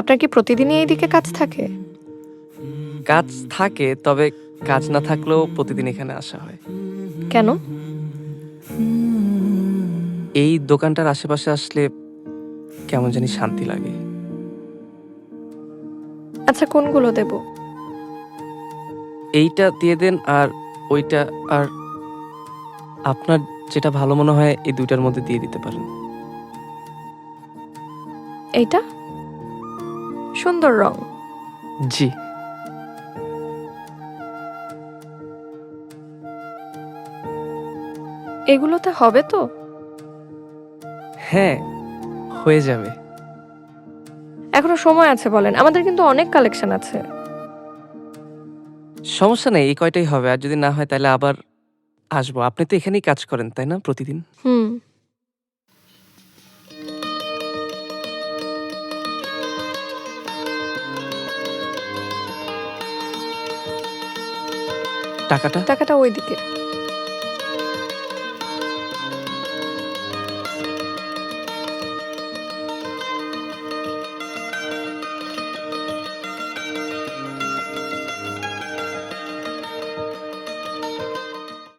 আপনার কি প্রতিদিনই এইদিকে কাজ থাকে? কাজ থাকে তবে কাজ না থাকলেও প্রতিদিন এখানে আসা হয়। কেন? এই দোকানটার আশেপাশে আসলে কেমন জানি শান্তি লাগে। আচ্ছা কোনগুলো দেব? এইটা দিয়ে দেন আর ওইটা আর আপনার যেটা ভালো মনে হয় এই দুইটার মধ্যে দিয়ে দিতে পারেন। এইটা? সুন্দর রং। জি। এগুলোতে হবে তো? হ্যাঁ হয়ে যাবে। এখনও সময় আছে বলেন আমাদের কিন্তু অনেক কালেকশন আছে। সমস্যা নেই এই কয়টাই হবে আর যদি না হয় তাহলে আবার আসব। আপনি তো এখানেই কাজ করেন তাই না প্রতিদিন? হুম। টাকাটা? টাকাটা ওইদিকে।